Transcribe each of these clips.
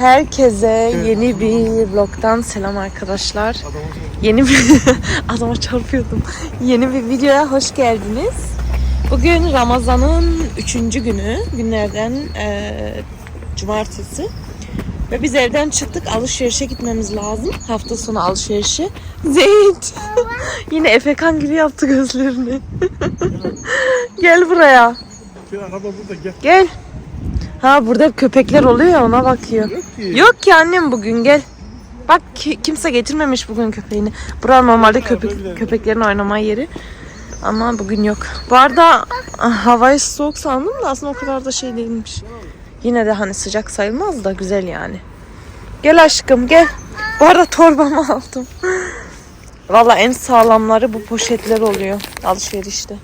Herkese yeni bir vlogdan selam arkadaşlar. Yeni bir adama çarpıyordum. Yeni bir videoya hoş geldiniz. Bugün Ramazan'ın üçüncü günü. Günlerden eee, cumartesi. Ve biz evden çıktık. Alışverişe gitmemiz lazım. Hafta sonu alışverişi. Zeyt. Yine Efekan gibi yaptı gözlerini. Gel buraya. Gel araba burada gel. Gel. Ha burada hep köpekler oluyor ya ona bakıyor. Yok ki. Yok ki annem bugün gel. Bak ki- kimse getirmemiş bugün köpeğini. Burası normalde köpek, köpeklerin oynama yeri. Ama bugün yok. Bu arada ah, havayı soğuk sandım da aslında o kadar da şey değilmiş. Yine de hani sıcak sayılmaz da güzel yani. Gel aşkım gel. Bu arada torbamı aldım. Valla en sağlamları bu poşetler oluyor alışverişte.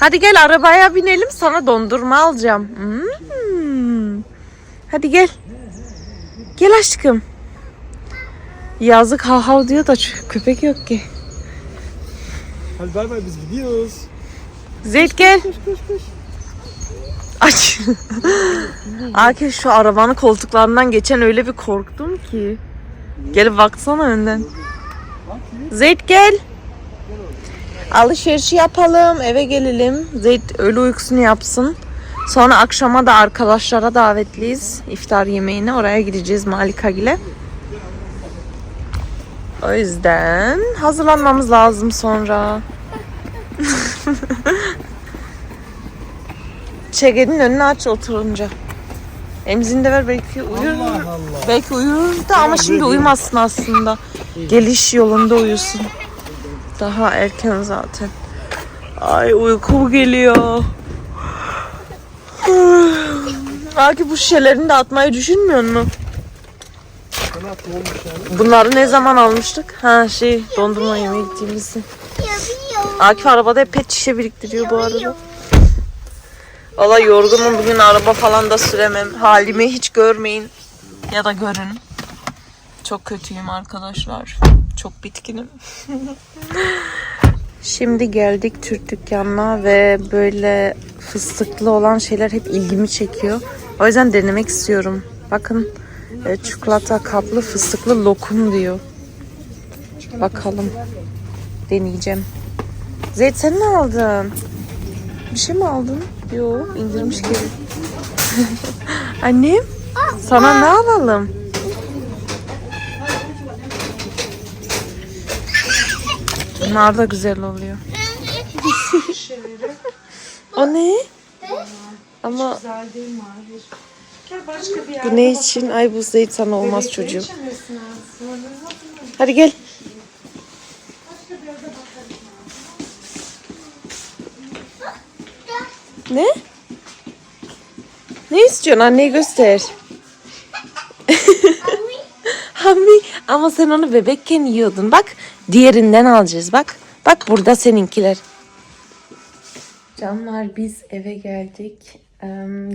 Hadi gel arabaya binelim sana dondurma alacağım. Hmm. Hadi gel. Gel aşkım. Yazık hav hav diyor da köpek yok ki. Hadi bay bay biz gidiyoruz. Zeyt gel. Koş koş koş. Aç. Akif şu arabanın koltuklarından geçen öyle bir korktum ki. Gelip baksana önden. Zeyt gel. Alışverişi yapalım, eve gelelim. Zeyt öğle uykusunu yapsın. Sonra akşama da arkadaşlara davetliyiz. iftar yemeğine oraya gideceğiz Malikagil'e. O yüzden hazırlanmamız lazım sonra. Çekenin önünü aç oturunca. Emzini de ver belki uyur. Allah Allah. Belki uyur da ama şimdi uyumasın aslında. Geliş yolunda uyusun. Daha erken zaten. Ay uyku geliyor. Belki bu şişelerini de atmayı düşünmüyor musun? Bunları ne zaman almıştık? Ha şey dondurma yemeye gittiğimizde. Akif arabada hep pet şişe biriktiriyor bu arada. Valla yorgunum bugün araba falan da süremem. Halimi hiç görmeyin. Ya da görün. Çok kötüyüm arkadaşlar. Çok bitkinim. Şimdi geldik Türk dükkanına ve böyle fıstıklı olan şeyler hep ilgimi çekiyor. O yüzden denemek istiyorum. Bakın e, çikolata kaplı fıstıklı lokum diyor. Bakalım. Deneyeceğim. Zeyt sen ne aldın? Bir şey mi aldın? Yo indirmiş gibi. Annem sana ne alalım? Bunlar da güzel oluyor. o ne? Ama bu ne için? Ay bu zeyt sana olmaz çocuğum. Hadi gel. Ne? Ne istiyorsun? Anneyi göster. Hami ama sen onu bebekken yiyordun. Bak diğerinden alacağız. Bak. Bak burada seninkiler. Canlar biz eve geldik. Ee,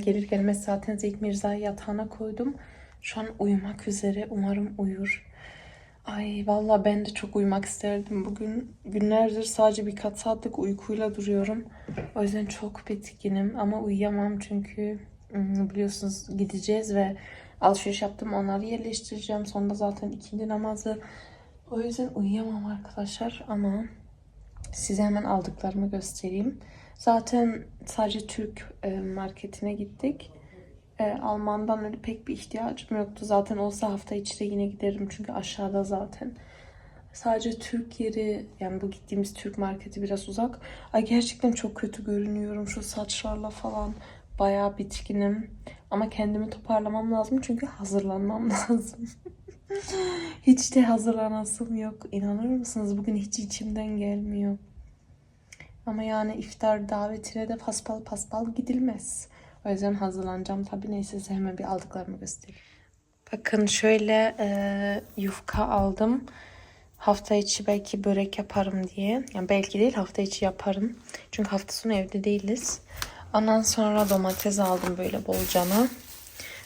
gelir gelmez zaten Zeyt Mirza'yı yatağına koydum. Şu an uyumak üzere. Umarım uyur. Ay valla ben de çok uyumak isterdim. Bugün günlerdir sadece birkaç saatlik uykuyla duruyorum. O yüzden çok bitkinim ama uyuyamam çünkü biliyorsunuz gideceğiz ve alışveriş yaptım onları yerleştireceğim. Sonra zaten ikindi namazı. O yüzden uyuyamam arkadaşlar ama size hemen aldıklarımı göstereyim. Zaten sadece Türk e, marketine gittik. E, Alman'dan öyle pek bir ihtiyacım yoktu. Zaten olsa hafta içi de yine giderim çünkü aşağıda zaten. Sadece Türk yeri yani bu gittiğimiz Türk marketi biraz uzak. Ay gerçekten çok kötü görünüyorum şu saçlarla falan. Bayağı bitkinim. Ama kendimi toparlamam lazım çünkü hazırlanmam lazım. Hiç de hazırlanasım yok. İnanır mısınız? Bugün hiç içimden gelmiyor. Ama yani iftar davetine de paspal paspal gidilmez. O yüzden hazırlanacağım. Tabii neyse size hemen bir aldıklarımı göstereyim. Bakın şöyle e, yufka aldım. Hafta içi belki börek yaparım diye. Yani belki değil hafta içi yaparım. Çünkü hafta sonu evde değiliz. Ondan sonra domates aldım böyle bolcana.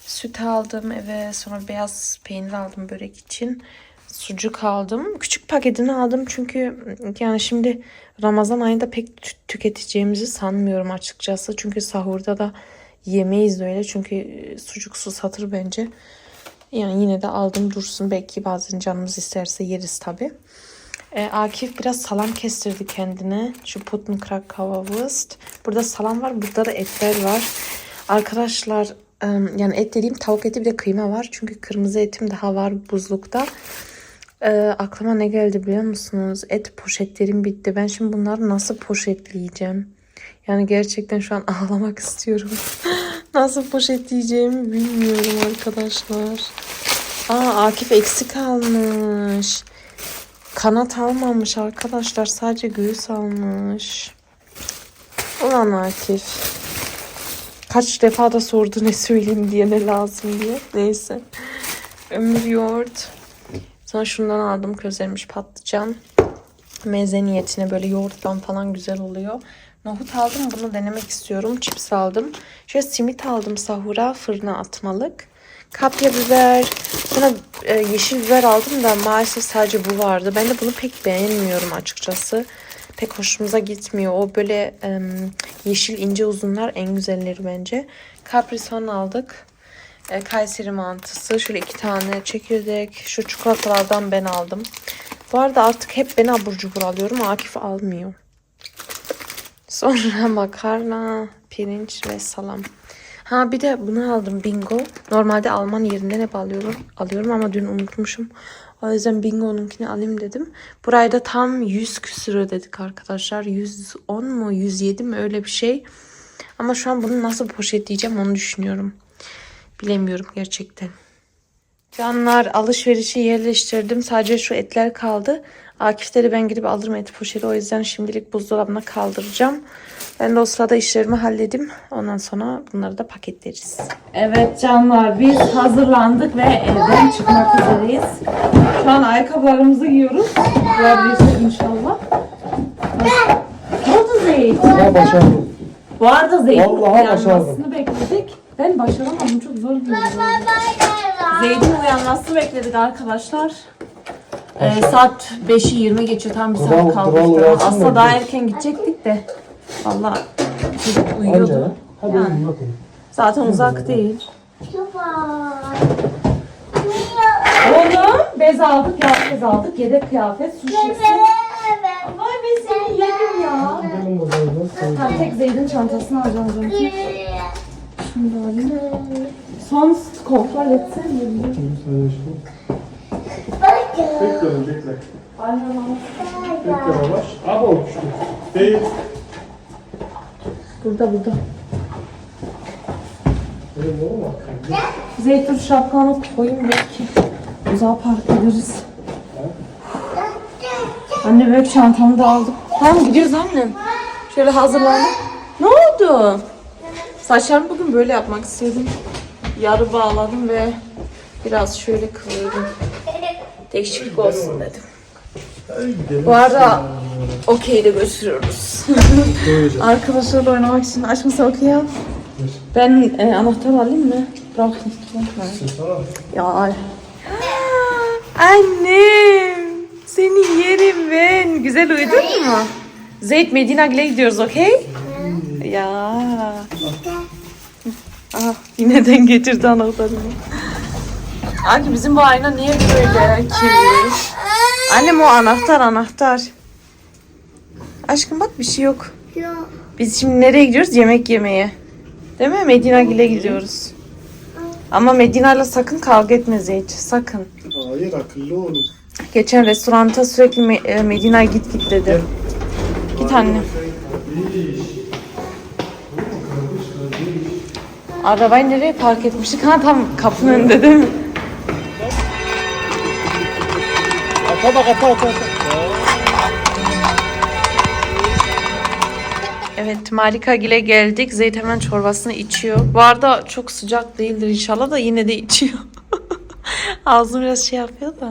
Süt aldım eve. Sonra beyaz peynir aldım börek için. Sucuk aldım. Küçük paketini aldım çünkü yani şimdi Ramazan ayında pek tü- tüketeceğimizi sanmıyorum açıkçası. Çünkü sahurda da yemeyiz öyle çünkü e, sucuksuz satır bence. Yani yine de aldım dursun. Belki bazen canımız isterse yeriz tabi. Ee, Akif biraz salam kestirdi kendine. Şu Puttenkrakauerwurst. Burada salam var. Burada da etler var. Arkadaşlar yani et dediğim tavuk eti bir de kıyma var. Çünkü kırmızı etim daha var buzlukta. Ee, aklıma ne geldi biliyor musunuz? Et poşetlerim bitti. Ben şimdi bunları nasıl poşetleyeceğim? Yani gerçekten şu an ağlamak istiyorum. nasıl poşetleyeceğimi bilmiyorum arkadaşlar. Aa Akif eksik almış. Kanat almamış arkadaşlar. Sadece göğüs almış. Ulan Akif. Kaç defa da sordu ne söyleyeyim diye ne lazım diye. Neyse. Ömür yoğurt. Sonra şundan aldım közlenmiş patlıcan. Meze niyetine böyle yoğurtla falan güzel oluyor. Nohut aldım bunu denemek istiyorum. Chips aldım. Şöyle simit aldım sahura fırına atmalık. Kapya biber. Sonra e, yeşil biber aldım da maalesef sadece bu vardı. Ben de bunu pek beğenmiyorum açıkçası. Pek hoşumuza gitmiyor. O böyle e, yeşil ince uzunlar en güzelleri bence. Capri Sun aldık. E, Kayseri mantısı. Şöyle iki tane çekirdek. Şu çikolatalardan ben aldım. Bu arada artık hep ben abur cubur alıyorum. Akif almıyor. Sonra makarna, pirinç ve salam. Ha bir de bunu aldım bingo. Normalde Alman yerinden hep alıyorum. Alıyorum ama dün unutmuşum. O yüzden bingo'nunkini alayım dedim. Burayı da tam 100 küsür ödedik arkadaşlar. 110 mu 107 mi öyle bir şey. Ama şu an bunu nasıl poşetleyeceğim onu düşünüyorum. Bilemiyorum gerçekten. Canlar alışverişi yerleştirdim. Sadece şu etler kaldı. Akif'leri ben gidip alırım et poşeti. O yüzden şimdilik buzdolabına kaldıracağım. Ben de o sırada işlerimi halledim. Ondan sonra bunları da paketleriz. Evet canlar biz hazırlandık ve evden çıkmak üzereyiz. Şu an ayakkabılarımızı giyiyoruz. Görebilirsiniz inşallah. Ne oldu Zeyt? Ya başardım. Bu arada Zeyt'in Vallahi uyanmasını bekledik. Ben başaramadım çok zor bir. Zeyt'in uyanmasını bekledik arkadaşlar. Ee, saat 5'i 20 geçiyor tam bir saat kaldı. Aslında da daha erken gidecektik de. Valla çocuk uyuyordu. Hadi Yani. oğlum bakın. Zaten uzak değil. Oğlum bez aldık, bez aldık, yedek kıyafet, su şişesi. Vay be seni yedim ya. Ha, tek Zeyd'in çantasını alacağım çünkü. Şimdi alayım. Son kontrol etsene. Bekliyorum bekle. Aynen Bekle yavaş. Abi o düştü. Değil. Burada burada. Dur şapkanı koyayım belki. Uzağa park ederiz. Anne büyük çantamı da aldım. Tamam gidiyoruz annem. Şöyle hazırlandım. Ne oldu? Saçlarımı bugün böyle yapmak istedim. Yarı bağladım ve biraz şöyle kıvırdım. Değişiklik olsun dedim. Bu arada okey de götürüyoruz. Böylece. Arkadaşlarla oynamak için sen okey al. Ben e, anahtar alayım mı? Bırak lütfen. Sana. Ya ay. Annem. Seni yerim ben. Güzel uyudun mu? Zeyd Medinagil'e gidiyoruz okey? Ya. Ah, yineden getirdi anahtarını. Anne bizim bu ayna niye böyle kirli? Annem o anahtar anahtar. Aşkım bak bir şey yok. Biz şimdi nereye gidiyoruz? Yemek yemeye. Değil mi? Medinagil'e gidiyoruz. Ama Medina'yla sakın kavga etme Zeyd. Sakın. Hayır akıllı olun. Geçen restoranta sürekli Me- e, Medina git git dedi. Git anne. Arabayı nereye park etmiştik? Ha tam kapının önünde değil mi? Ata bak ata Evet Marika Gil'e geldik. Zeyd hemen çorbasını içiyor. Bu arada çok sıcak değildir inşallah da yine de içiyor. Ağzım biraz şey yapıyor da.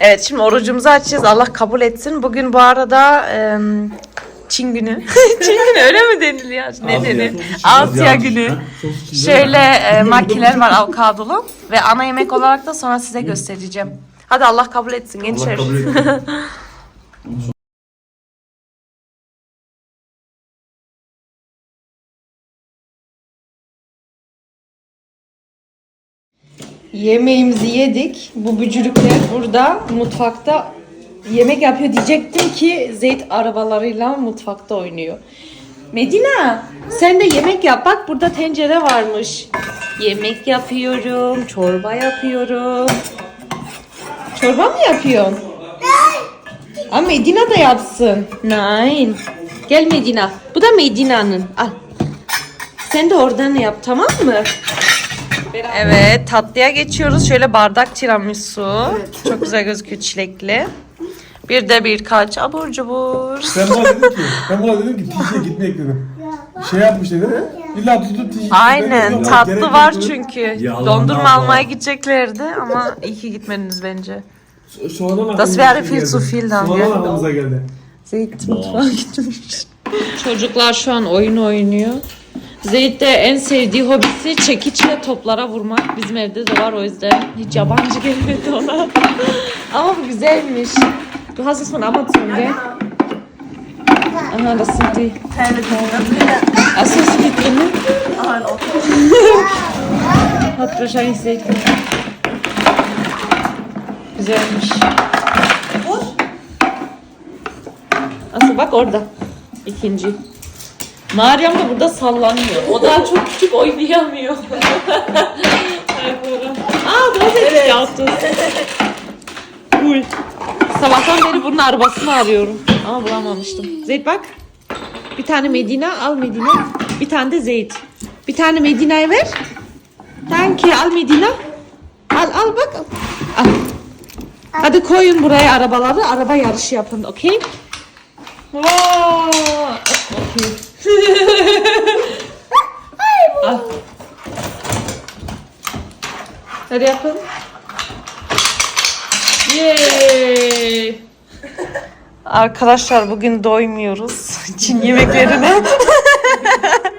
Evet şimdi orucumuzu açacağız. Allah kabul etsin. Bugün bu arada em, Çin günü. Çin günü öyle mi deniliyor? Ne denir? Asya günü. Şöyle e, makiler var avokadolu. Ve ana yemek olarak da sonra size göstereceğim. Hadi Allah kabul etsin gençler. Yemeğimizi yedik. Bu bücürükler burada mutfakta yemek yapıyor diyecektim ki Zeyt arabalarıyla mutfakta oynuyor. Medina sen de yemek yap. Bak burada tencere varmış. Yemek yapıyorum. Çorba yapıyorum. Çorba mı yapıyorsun? Ama Medina da yapsın. Nein. Gel Medina. Bu da Medina'nın. Al. Sen de oradan yap tamam mı? Evet tatlıya geçiyoruz. Şöyle bardak tiramisu. Çok güzel gözüküyor çilekli. Bir de birkaç abur cubur. Ben buna dedim ki, ben buna dedim ki TC'ye gitmek dedim. Şey yapmış dedim. İlla tutup TC'ye Aynen tatlı var çünkü. Yalan Dondurma ama. almaya gideceklerdi ama iyi ki gitmediniz bence. Sonradan Das wäre viel geldi. zu viel dann, Sonradan aklımıza geldi. Zeyt mutfağa gitmiş. Çocuklar şu an oyun oynuyor. Zeyt de en sevdiği hobisi çekiçle toplara vurmak. Bizim evde de var o yüzden hiç yabancı gelmedi ona. Ama bu güzelmiş. Du hast es von Amazon, gell? Aha, das sind die. Achso, sind die drinnen? Hat wahrscheinlich Zeyt gemacht. Güzelmiş. Asıl bak orada. İkinci. Meryem de burada sallanıyor. O daha çok küçük oynayamıyor. Aa bu evet. yaptı. Cool. Sabahtan beri bunun arabasını arıyorum. Ama bulamamıştım. Zeyt bak. Bir tane Medina al Medina. Bir tane de Zeyt. Bir tane Medina'ya ver. Danke al Medina. Al al bak. Al. Hadi koyun buraya arabaları. Araba yarışı yapın. Okey? Wow. Okey. Al. Hadi yapın. Yay. Arkadaşlar bugün doymuyoruz Çin yemeklerine.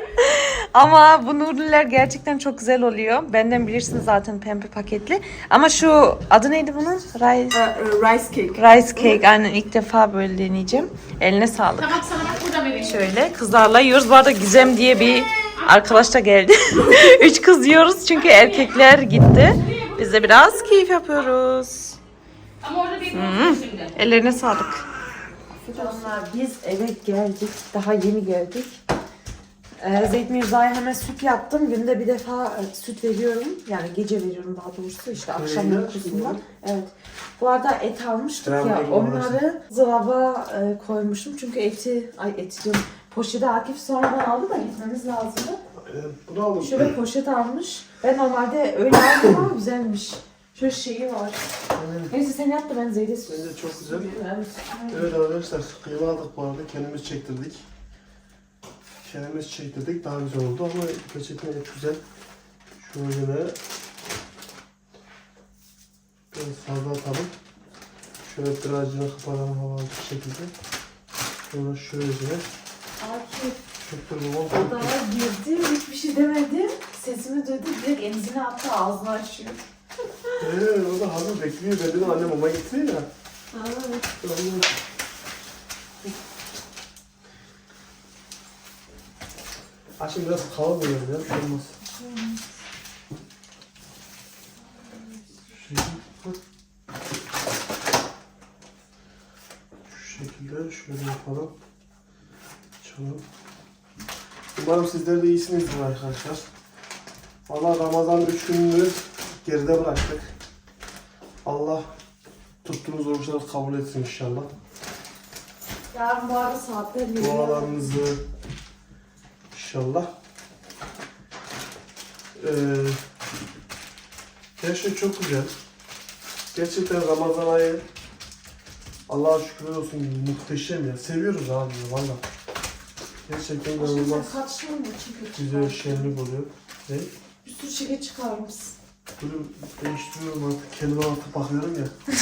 Ama bu nuriler gerçekten çok güzel oluyor. Benden bilirsiniz zaten pembe paketli. Ama şu adı neydi bunun? Rice, rice cake. rice cake. Aynen ilk defa böyle deneyeceğim. Eline sağlık. Tamam sana bak burada vereyim. Şöyle kızlarla yiyoruz. Bu arada Gizem diye bir arkadaş da geldi. Üç kız yiyoruz çünkü erkekler gitti. Biz de biraz keyif yapıyoruz. Ama orada bir şimdi. Ellerine sağlık. Biz eve geldik. Daha yeni geldik. Ee, Zeyt Mirza'ya hemen süt yaptım. Günde bir defa e, süt veriyorum. Yani gece veriyorum daha doğrusu işte akşam Öyle uykusunda. Evet. Bu arada et almıştık ya. Selamünaleyküm Onları zırava e, koymuştum. Çünkü eti, ay eti diyorum. Poşeti Akif sonradan aldı da gitmemiz lazımdı. Ee, Bunu aldım. Şöyle poşet almış. Ben normalde öyle aldım ama güzelmiş. Şöyle şeyi var. Neyse sen yap da ben Zeyt'e Bence çok güzel. Evet. Evet arkadaşlar kıyma aldık bu arada kendimiz çektirdik. Kendimiz çektirdik daha güzel oldu ama gerçekten çok güzel. Şöyle biraz fazla atalım. Şöyle birazcık kapatalım havalı bir şekilde. Sonra şöyle Akif da babam odaya girdi. Hiçbir şey demedi. Sesimi duydu. Direkt emzini attı ağzını açıyor. Eee o da hazır bekliyor. Ben dedim annem mama getiriyor ya. Annem- Aşkım biraz kalın böyle ya. Bir şey olmaz. Şu şekilde şöyle yapalım. Açalım. Umarım sizler de iyisinizdir arkadaşlar. Valla Ramazan 3 gününü geride bıraktık. Allah tuttuğunuz oruçları kabul etsin inşallah. Yarın bu arada saatler. Dualarınızı inşallah. Ee, her şey çok güzel. Gerçekten Ramazan ayı Allah'a şükürler olsun muhteşem ya. Seviyoruz abi valla. Gerçekten inanılmaz sen kaç yıl mı çekil güzel şenlik oluyor. Ne? Bir sürü şeker çıkarmışsın. Böyle değiştiriyorum artık. Kendime artık bakıyorum ya.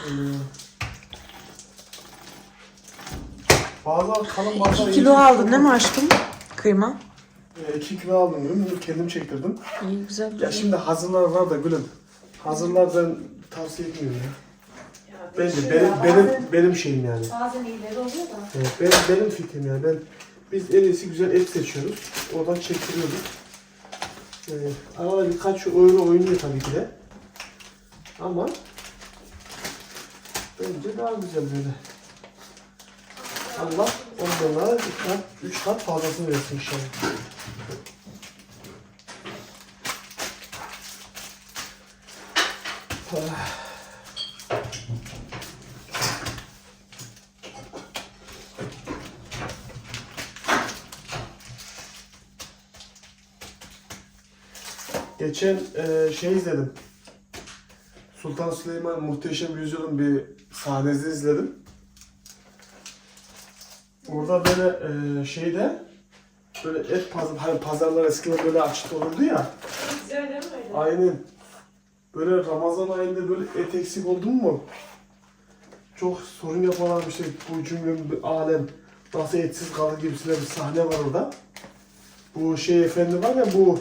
Ee, bazen kalın bazen 2 kilo aldın değil mi aşkım? Kıyma. 2 kilo aldım gülüm. Bunu kendim çektirdim. İyi güzel. Ya şimdi hazırlar var da gülüm. Hazırlar ben tavsiye etmiyorum ya. Bence benim, benim, benim şeyim yani. Bazen iyileri oluyor da. Evet, benim, benim fikrim yani. Ben, biz en iyisi güzel et seçiyoruz. Oradan çektiriyoruz. Yani arada birkaç oyunu oynuyor tabii ki de. Ama bence daha güzel böyle. Allah onlara bir kat, üç kat fazlasını versin inşallah. Ah. Geçen e, şey izledim. Sultan Süleyman Muhteşem Yüzyıl'ın bir sahnesini izledim. Orada böyle e, şeyde böyle et pazar, hani pazarlar eskiden böyle açık olurdu ya. Aynen. Böyle Ramazan ayında böyle et eksik oldun mu? Çok sorun yaparlar işte bu cümle bir alem nasıl etsiz kalır gibisinden bir sahne var orada. Bu şey efendi var ya bu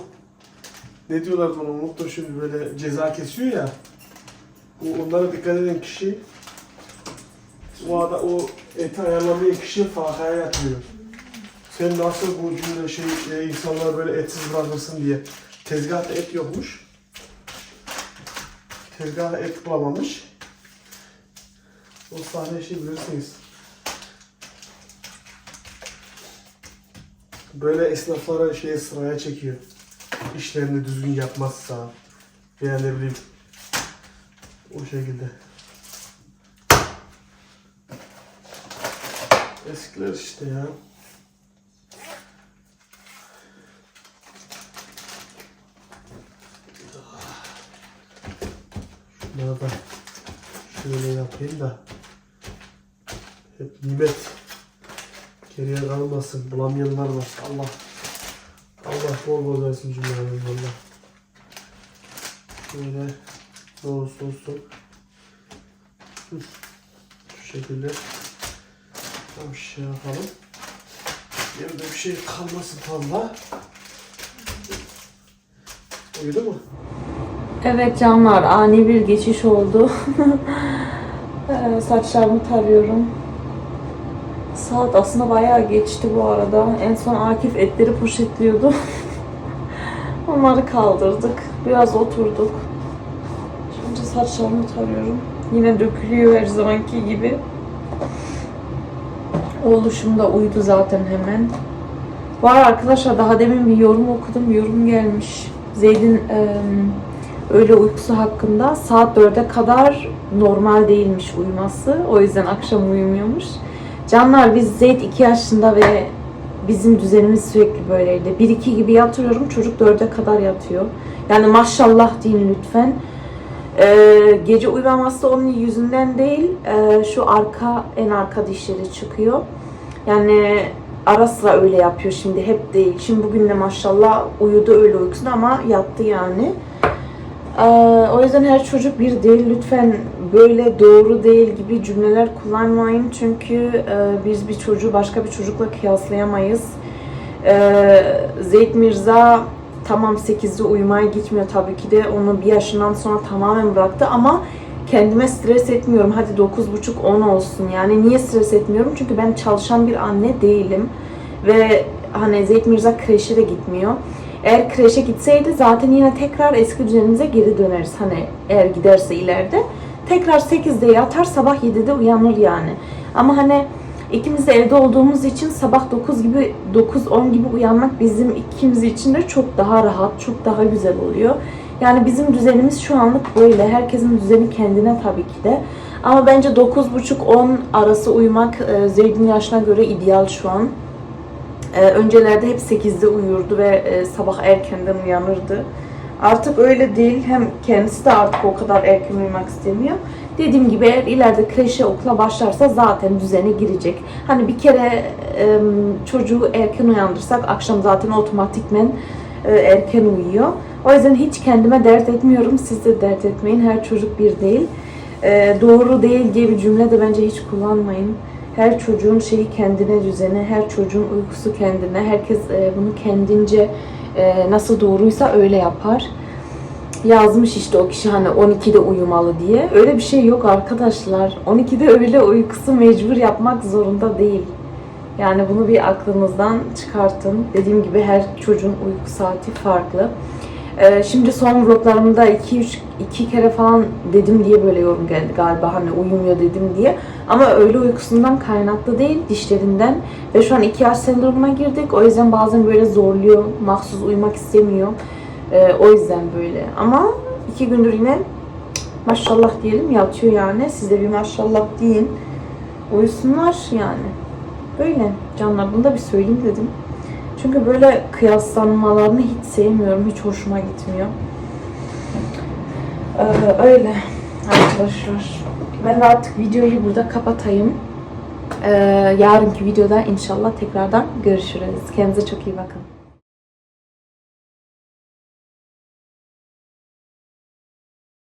ne diyorlar ona unuttum şimdi böyle ceza kesiyor ya. Bu onlara dikkat eden kişi o ada o eti ayarlamayan kişi fakaya yatıyor. Sen nasıl bu cümle şey e, insanlar böyle etsiz bırakırsın diye. Tezgahta et yokmuş. Tezgahta et bulamamış. O sahne şey bilirsiniz. Böyle esnaflara şey sıraya çekiyor. İşlerini düzgün yapmazsa veya ne bileyim o şekilde. Eskiler işte ya. Şunları da şöyle yapayım da hep nimet geriye kalmasın. Bulamayanlar var. Allah Allah bol bol versin cümlelerine valla. Şöyle ne olursa olsun. Şu şekilde tam şey yapalım. Yerinde bir şey kalmasın fazla. Uyudu mu? Evet canlar ani bir geçiş oldu. Ee, Saçlarımı tarıyorum. Saat aslında bayağı geçti bu arada. En son Akif etleri poşetliyordu. Onları kaldırdık. Biraz oturduk. Şimdi saçlarımı tarıyorum. Yine dökülüyor her zamanki gibi. Oğluşum da uyudu zaten hemen. Var arkadaşlar daha demin bir yorum okudum. Yorum gelmiş. Zeyd'in eee öğle uykusu hakkında saat 4'e kadar normal değilmiş uyuması. O yüzden akşam uyumuyormuş. Canlar biz Zeyd 2 yaşında ve bizim düzenimiz sürekli böyleydi. 1-2 gibi yatırıyorum çocuk 4'e kadar yatıyor. Yani maşallah deyin lütfen. Ee, gece uyumaması onun yüzünden değil, ee, şu arka en arka dişleri çıkıyor. Yani ara sıra öyle yapıyor şimdi hep değil. Şimdi bugün de maşallah uyudu öyle uykusunda ama yattı yani. Ee, o yüzden her çocuk bir değil. Lütfen böyle doğru değil gibi cümleler kullanmayın. Çünkü e, biz bir çocuğu başka bir çocukla kıyaslayamayız. Ee, Zeyd Mirza tamam 8'de uyumaya gitmiyor tabii ki de. Onu bir yaşından sonra tamamen bıraktı ama kendime stres etmiyorum. Hadi 9.30-10 olsun. Yani niye stres etmiyorum? Çünkü ben çalışan bir anne değilim. Ve hani Zeyd Mirza kreşe de gitmiyor. Eğer kreşe gitseydi zaten yine tekrar eski düzenimize geri döneriz. Hani eğer giderse ileride. Tekrar 8'de yatar sabah 7'de uyanır yani. Ama hani ikimiz de evde olduğumuz için sabah 9 gibi 9-10 gibi uyanmak bizim ikimiz için de çok daha rahat, çok daha güzel oluyor. Yani bizim düzenimiz şu anlık böyle. Herkesin düzeni kendine tabii ki de. Ama bence 9.30-10 arası uyumak e, Zeyd'in yaşına göre ideal şu an. Ee, öncelerde hep 8'de uyurdu ve e, sabah erkenden uyanırdı. Artık öyle değil. Hem kendisi de artık o kadar erken uyumak istemiyor. Dediğim gibi eğer ileride kreşe okula başlarsa zaten düzene girecek. Hani bir kere e, çocuğu erken uyandırsak akşam zaten otomatikmen e, erken uyuyor. O yüzden hiç kendime dert etmiyorum. Siz de dert etmeyin. Her çocuk bir değil. E, doğru değil diye bir cümle de bence hiç kullanmayın. Her çocuğun şeyi kendine düzeni, her çocuğun uykusu kendine. Herkes e, bunu kendince e, nasıl doğruysa öyle yapar. Yazmış işte o kişi hani 12'de uyumalı diye. Öyle bir şey yok arkadaşlar. 12'de öyle uykusu mecbur yapmak zorunda değil. Yani bunu bir aklınızdan çıkartın. Dediğim gibi her çocuğun uyku saati farklı. Ee, şimdi son vloglarımda 2-3 iki kere falan dedim diye böyle yorum geldi galiba hani uyumuyor dedim diye. Ama öyle uykusundan kaynaklı değil dişlerinden. Ve şu an 2 yaş sendromuna girdik. O yüzden bazen böyle zorluyor. Mahsus uyumak istemiyor. Ee, o yüzden böyle. Ama iki gündür yine maşallah diyelim yatıyor yani. Siz de bir maşallah deyin. Uyusunlar yani. Böyle canlar bunu da bir söyleyeyim dedim. Çünkü böyle kıyaslanmalarını hiç sevmiyorum. Hiç hoşuma gitmiyor. Ee, öyle arkadaşlar. Ben de artık videoyu burada kapatayım. Ee, yarınki videoda inşallah tekrardan görüşürüz. Kendinize çok iyi bakın.